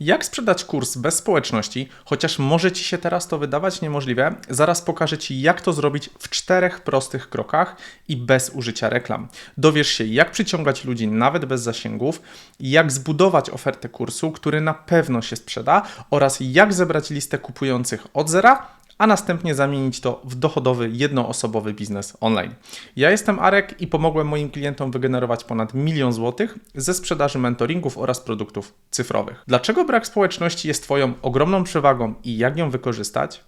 Jak sprzedać kurs bez społeczności, chociaż może Ci się teraz to wydawać niemożliwe, zaraz pokażę Ci, jak to zrobić w czterech prostych krokach i bez użycia reklam. Dowiesz się, jak przyciągać ludzi nawet bez zasięgów, jak zbudować ofertę kursu, który na pewno się sprzeda oraz jak zebrać listę kupujących od zera a następnie zamienić to w dochodowy, jednoosobowy biznes online. Ja jestem Arek i pomogłem moim klientom wygenerować ponad milion złotych ze sprzedaży mentoringów oraz produktów cyfrowych. Dlaczego brak społeczności jest Twoją ogromną przewagą i jak ją wykorzystać?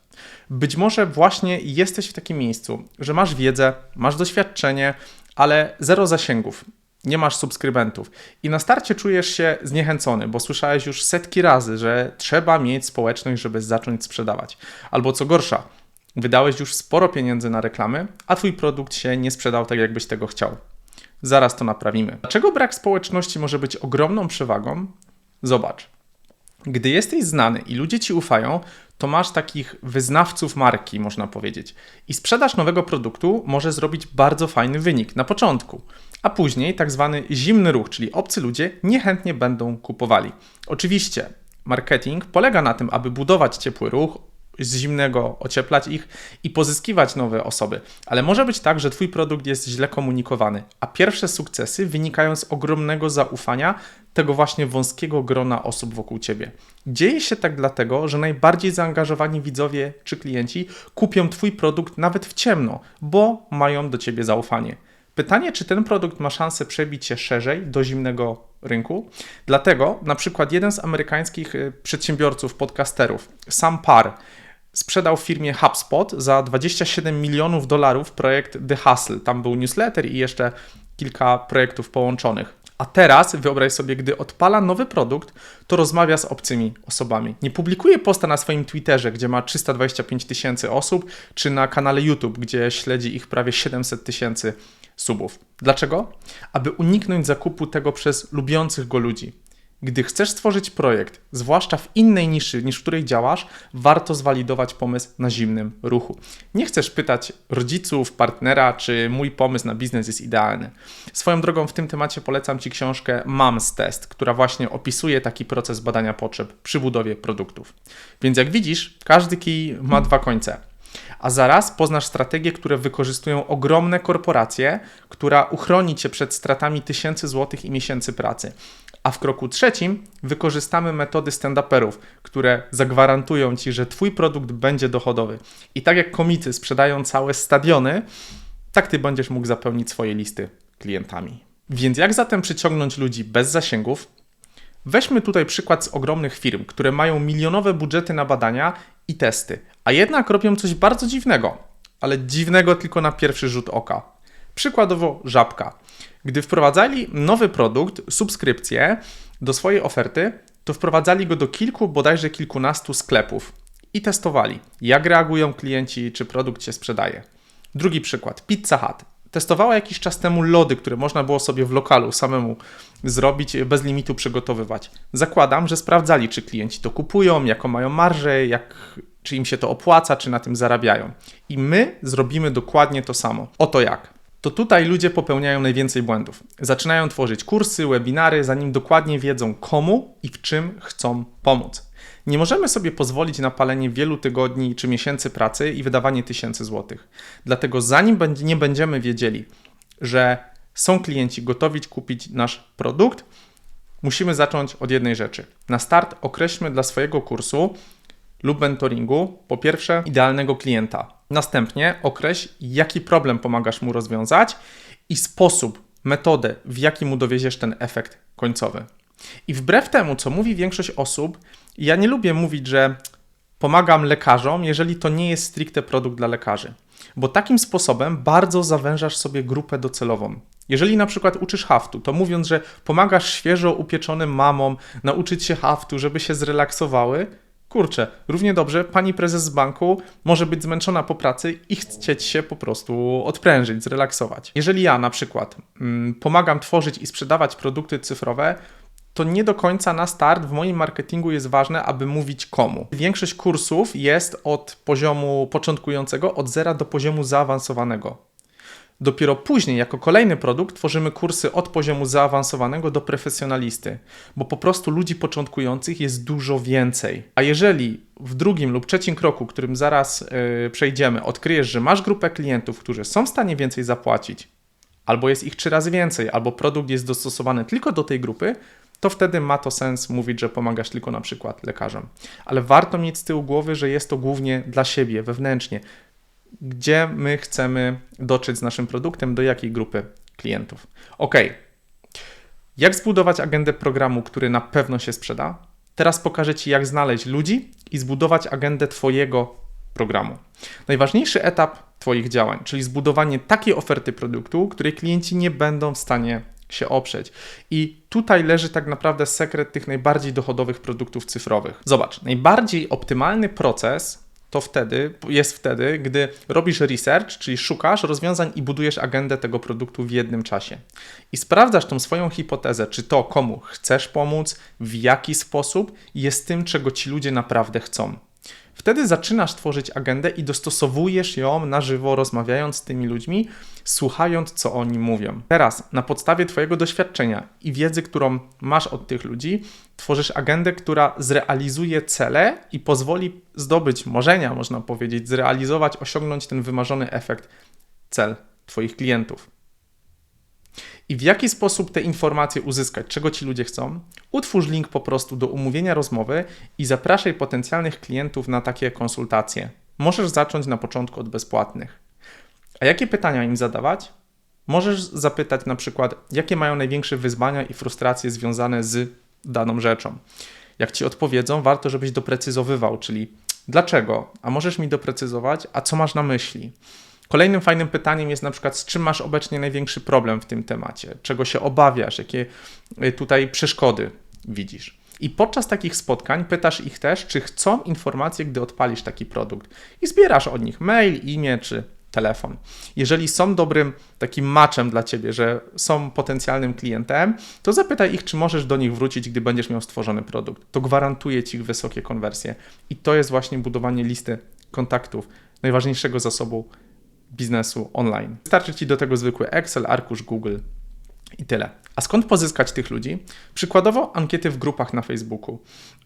Być może właśnie jesteś w takim miejscu, że masz wiedzę, masz doświadczenie, ale zero zasięgów nie masz subskrybentów i na starcie czujesz się zniechęcony, bo słyszałeś już setki razy, że trzeba mieć społeczność, żeby zacząć sprzedawać. Albo co gorsza, wydałeś już sporo pieniędzy na reklamy, a twój produkt się nie sprzedał tak, jakbyś tego chciał. Zaraz to naprawimy. Dlaczego brak społeczności może być ogromną przewagą? Zobacz. Gdy jesteś znany i ludzie ci ufają, to masz takich wyznawców marki, można powiedzieć. I sprzedaż nowego produktu może zrobić bardzo fajny wynik na początku, a później tak zwany zimny ruch, czyli obcy ludzie niechętnie będą kupowali. Oczywiście marketing polega na tym, aby budować ciepły ruch, z zimnego ocieplać ich i pozyskiwać nowe osoby. Ale może być tak, że Twój produkt jest źle komunikowany, a pierwsze sukcesy wynikają z ogromnego zaufania tego właśnie wąskiego grona osób wokół Ciebie. Dzieje się tak dlatego, że najbardziej zaangażowani widzowie czy klienci kupią Twój produkt nawet w ciemno, bo mają do Ciebie zaufanie. Pytanie, czy ten produkt ma szansę przebić się szerzej do zimnego rynku? Dlatego na przykład jeden z amerykańskich y, przedsiębiorców, podcasterów, Sam Parr, sprzedał firmie HubSpot za 27 milionów dolarów projekt The Hustle. Tam był newsletter i jeszcze kilka projektów połączonych. A teraz wyobraź sobie, gdy odpala nowy produkt, to rozmawia z obcymi osobami. Nie publikuje posta na swoim Twitterze, gdzie ma 325 tysięcy osób, czy na kanale YouTube, gdzie śledzi ich prawie 700 tysięcy subów. Dlaczego? Aby uniknąć zakupu tego przez lubiących go ludzi. Gdy chcesz stworzyć projekt, zwłaszcza w innej niszy niż w której działasz, warto zwalidować pomysł na zimnym ruchu. Nie chcesz pytać rodziców, partnera, czy mój pomysł na biznes jest idealny. Swoją drogą w tym temacie polecam Ci książkę Mams Test, która właśnie opisuje taki proces badania potrzeb przy budowie produktów. Więc jak widzisz, każdy kij ma dwa końce a zaraz poznasz strategie, które wykorzystują ogromne korporacje, która uchroni cię przed stratami tysięcy złotych i miesięcy pracy. A w kroku trzecim wykorzystamy metody stand-uperów, które zagwarantują ci, że twój produkt będzie dochodowy. I tak jak komicy sprzedają całe stadiony, tak ty będziesz mógł zapełnić swoje listy klientami. Więc jak zatem przyciągnąć ludzi bez zasięgów? Weźmy tutaj przykład z ogromnych firm, które mają milionowe budżety na badania i testy, a jednak robią coś bardzo dziwnego, ale dziwnego tylko na pierwszy rzut oka. Przykładowo żabka. Gdy wprowadzali nowy produkt, subskrypcję do swojej oferty, to wprowadzali go do kilku, bodajże kilkunastu sklepów i testowali, jak reagują klienci, czy produkt się sprzedaje. Drugi przykład, Pizza Hut. Testowała jakiś czas temu lody, które można było sobie w lokalu samemu zrobić, bez limitu przygotowywać. Zakładam, że sprawdzali, czy klienci to kupują, jaką mają marżę, jak, czy im się to opłaca, czy na tym zarabiają. I my zrobimy dokładnie to samo. Oto jak to tutaj ludzie popełniają najwięcej błędów. Zaczynają tworzyć kursy, webinary, zanim dokładnie wiedzą komu i w czym chcą pomóc. Nie możemy sobie pozwolić na palenie wielu tygodni czy miesięcy pracy i wydawanie tysięcy złotych. Dlatego zanim nie będziemy wiedzieli, że są klienci gotowi kupić nasz produkt, musimy zacząć od jednej rzeczy. Na start określmy dla swojego kursu lub mentoringu po pierwsze idealnego klienta, Następnie określ, jaki problem pomagasz mu rozwiązać i sposób, metodę, w jaki mu dowieziesz ten efekt końcowy. I wbrew temu, co mówi większość osób, ja nie lubię mówić, że pomagam lekarzom, jeżeli to nie jest stricte produkt dla lekarzy. Bo takim sposobem bardzo zawężasz sobie grupę docelową. Jeżeli na przykład uczysz haftu, to mówiąc, że pomagasz świeżo upieczonym mamom nauczyć się haftu, żeby się zrelaksowały, kurczę, równie dobrze pani prezes z banku może być zmęczona po pracy i chcieć się po prostu odprężyć, zrelaksować. Jeżeli ja na przykład mm, pomagam tworzyć i sprzedawać produkty cyfrowe, to nie do końca na start w moim marketingu jest ważne, aby mówić komu. Większość kursów jest od poziomu początkującego, od zera do poziomu zaawansowanego. Dopiero później, jako kolejny produkt, tworzymy kursy od poziomu zaawansowanego do profesjonalisty, bo po prostu ludzi początkujących jest dużo więcej. A jeżeli w drugim lub trzecim kroku, którym zaraz yy, przejdziemy, odkryjesz, że masz grupę klientów, którzy są w stanie więcej zapłacić, albo jest ich trzy razy więcej, albo produkt jest dostosowany tylko do tej grupy, to wtedy ma to sens mówić, że pomagasz tylko na przykład lekarzom. Ale warto mieć z tyłu głowy, że jest to głównie dla siebie, wewnętrznie. Gdzie my chcemy dotrzeć z naszym produktem, do jakiej grupy klientów. Ok. Jak zbudować agendę programu, który na pewno się sprzeda? Teraz pokażę Ci, jak znaleźć ludzi i zbudować agendę Twojego programu. Najważniejszy etap Twoich działań, czyli zbudowanie takiej oferty produktu, której klienci nie będą w stanie się oprzeć. I tutaj leży tak naprawdę sekret tych najbardziej dochodowych produktów cyfrowych. Zobacz, najbardziej optymalny proces to wtedy, jest wtedy, gdy robisz research, czyli szukasz rozwiązań i budujesz agendę tego produktu w jednym czasie. I sprawdzasz tą swoją hipotezę, czy to, komu chcesz pomóc, w jaki sposób jest tym, czego ci ludzie naprawdę chcą. Wtedy zaczynasz tworzyć agendę i dostosowujesz ją na żywo, rozmawiając z tymi ludźmi, słuchając, co oni mówią. Teraz, na podstawie Twojego doświadczenia i wiedzy, którą masz od tych ludzi, tworzysz agendę, która zrealizuje cele i pozwoli zdobyć marzenia, można powiedzieć, zrealizować, osiągnąć ten wymarzony efekt, cel Twoich klientów i w jaki sposób te informacje uzyskać, czego ci ludzie chcą, utwórz link po prostu do umówienia rozmowy i zapraszaj potencjalnych klientów na takie konsultacje. Możesz zacząć na początku od bezpłatnych. A jakie pytania im zadawać? Możesz zapytać na przykład, jakie mają największe wyzwania i frustracje związane z daną rzeczą. Jak ci odpowiedzą, warto, żebyś doprecyzowywał, czyli dlaczego, a możesz mi doprecyzować, a co masz na myśli. Kolejnym fajnym pytaniem jest na przykład, z czym masz obecnie największy problem w tym temacie, czego się obawiasz, jakie y, tutaj przeszkody widzisz. I podczas takich spotkań pytasz ich też, czy chcą informacje, gdy odpalisz taki produkt. I zbierasz od nich mail, imię czy telefon. Jeżeli są dobrym takim matchem dla ciebie, że są potencjalnym klientem, to zapytaj ich, czy możesz do nich wrócić, gdy będziesz miał stworzony produkt. To gwarantuje ci wysokie konwersje. I to jest właśnie budowanie listy kontaktów, najważniejszego zasobu biznesu online. Wystarczy Ci do tego zwykły Excel, arkusz Google i tyle. A skąd pozyskać tych ludzi? Przykładowo ankiety w grupach na Facebooku,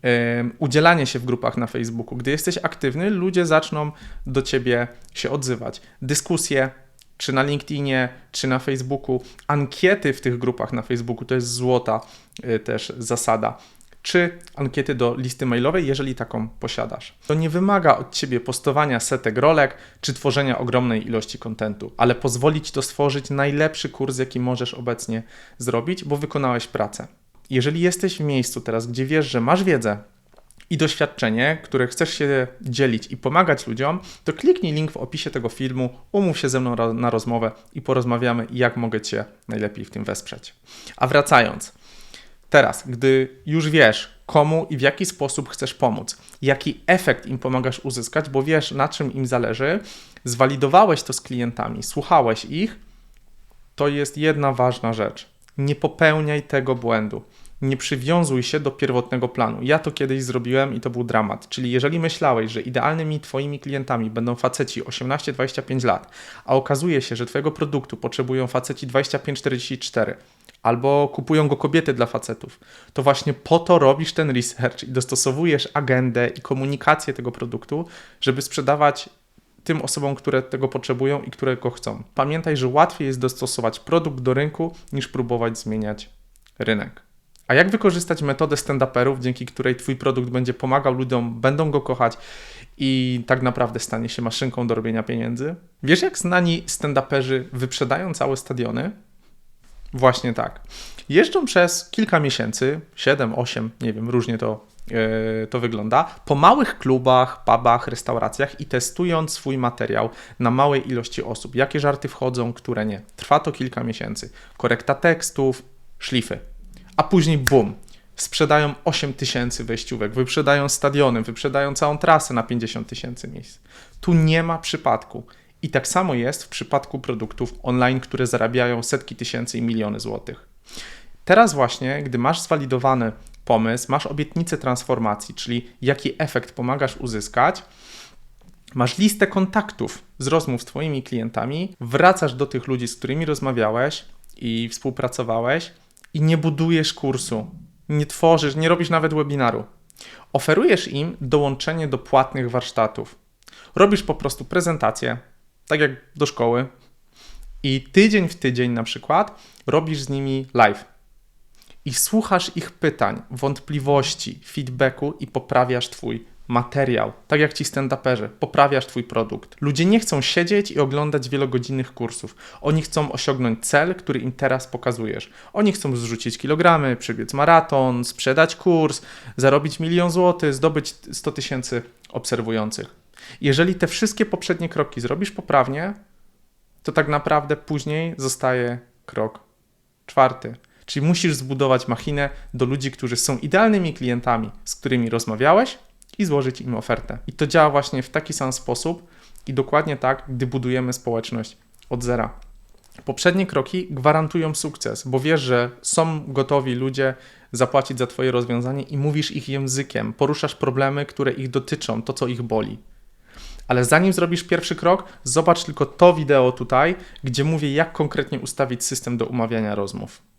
yy, udzielanie się w grupach na Facebooku. Gdy jesteś aktywny, ludzie zaczną do Ciebie się odzywać. Dyskusje, czy na LinkedInie, czy na Facebooku, ankiety w tych grupach na Facebooku to jest złota yy, też zasada czy ankiety do listy mailowej, jeżeli taką posiadasz. To nie wymaga od Ciebie postowania setek rolek czy tworzenia ogromnej ilości kontentu, ale pozwoli Ci to stworzyć najlepszy kurs, jaki możesz obecnie zrobić, bo wykonałeś pracę. Jeżeli jesteś w miejscu teraz, gdzie wiesz, że masz wiedzę, i doświadczenie, które chcesz się dzielić i pomagać ludziom, to kliknij link w opisie tego filmu, umów się ze mną na rozmowę i porozmawiamy, jak mogę Cię najlepiej w tym wesprzeć. A wracając, Teraz, gdy już wiesz, komu i w jaki sposób chcesz pomóc, jaki efekt im pomagasz uzyskać, bo wiesz, na czym im zależy, zwalidowałeś to z klientami, słuchałeś ich, to jest jedna ważna rzecz. Nie popełniaj tego błędu. Nie przywiązuj się do pierwotnego planu. Ja to kiedyś zrobiłem i to był dramat. Czyli jeżeli myślałeś, że idealnymi Twoimi klientami będą faceci 18-25 lat, a okazuje się, że Twojego produktu potrzebują faceci 25-44, albo kupują go kobiety dla facetów, to właśnie po to robisz ten research i dostosowujesz agendę i komunikację tego produktu, żeby sprzedawać tym osobom, które tego potrzebują i które go chcą. Pamiętaj, że łatwiej jest dostosować produkt do rynku niż próbować zmieniać rynek. A jak wykorzystać metodę stand-uperów, dzięki której Twój produkt będzie pomagał ludziom, będą go kochać i tak naprawdę stanie się maszynką do robienia pieniędzy? Wiesz, jak znani stand-uperzy wyprzedają całe stadiony? Właśnie tak. Jeżdżą przez kilka miesięcy, 7, 8, nie wiem, różnie to, yy, to wygląda, po małych klubach, pubach, restauracjach i testując swój materiał na małej ilości osób. Jakie żarty wchodzą, które nie. Trwa to kilka miesięcy. Korekta tekstów, szlify. A później bum, sprzedają 8 tysięcy wejściówek, wyprzedają stadiony, wyprzedają całą trasę na 50 tysięcy miejsc. Tu nie ma przypadku. I tak samo jest w przypadku produktów online, które zarabiają setki tysięcy i miliony złotych. Teraz właśnie, gdy masz zwalidowany pomysł, masz obietnicę transformacji, czyli jaki efekt pomagasz uzyskać, Masz listę kontaktów z rozmów z Twoimi klientami, wracasz do tych ludzi, z którymi rozmawiałeś i współpracowałeś i nie budujesz kursu, nie tworzysz, nie robisz nawet webinaru. Oferujesz im dołączenie do płatnych warsztatów. Robisz po prostu prezentację, tak jak do szkoły, i tydzień w tydzień na przykład robisz z nimi live. I słuchasz ich pytań, wątpliwości, feedbacku i poprawiasz Twój materiał. Tak jak ci stand-uperzy, poprawiasz Twój produkt. Ludzie nie chcą siedzieć i oglądać wielogodzinnych kursów. Oni chcą osiągnąć cel, który im teraz pokazujesz. Oni chcą zrzucić kilogramy, przebiec maraton, sprzedać kurs, zarobić milion złotych, zdobyć 100 tysięcy obserwujących. Jeżeli te wszystkie poprzednie kroki zrobisz poprawnie, to tak naprawdę później zostaje krok czwarty. Czyli musisz zbudować machinę do ludzi, którzy są idealnymi klientami, z którymi rozmawiałeś i złożyć im ofertę. I to działa właśnie w taki sam sposób i dokładnie tak, gdy budujemy społeczność od zera. Poprzednie kroki gwarantują sukces, bo wiesz, że są gotowi ludzie zapłacić za Twoje rozwiązanie i mówisz ich językiem, poruszasz problemy, które ich dotyczą, to co ich boli. Ale zanim zrobisz pierwszy krok, zobacz tylko to wideo tutaj, gdzie mówię, jak konkretnie ustawić system do umawiania rozmów.